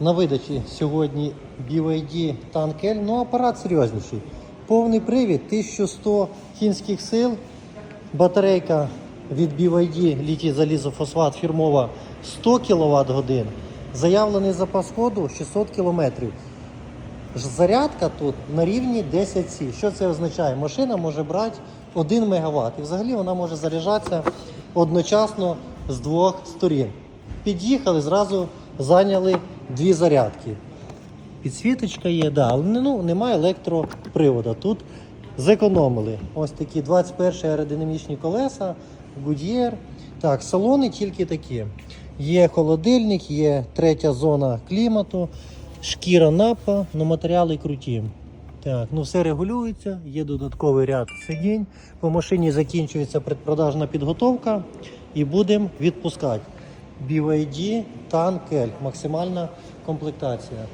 На видачі сьогодні BYD Tank L, ну апарат серйозніший. Повний привід, 1100 кінських сил, батарейка від BYD літій залізофосфат фірмова 100 кВт годин. Заявлений запас ходу 600 км. Зарядка тут на рівні 10 С. Що це означає? Машина може брати 1 МВт. І взагалі вона може заряджатися одночасно з двох сторін. Під'їхали, зразу зайняли дві зарядки. Підсвіточка є, да, але ну, немає електроприводу. Тут зекономили. Ось такі 21 аеродинамічні колеса, Goodyear. Так, салони тільки такі. Є холодильник, є третя зона клімату, шкіра напа, ну матеріали круті. Так, ну все регулюється, є додатковий ряд сидінь. По машині закінчується предпродажна підготовка і будемо відпускати. BYD танк L, максимальна комплектація.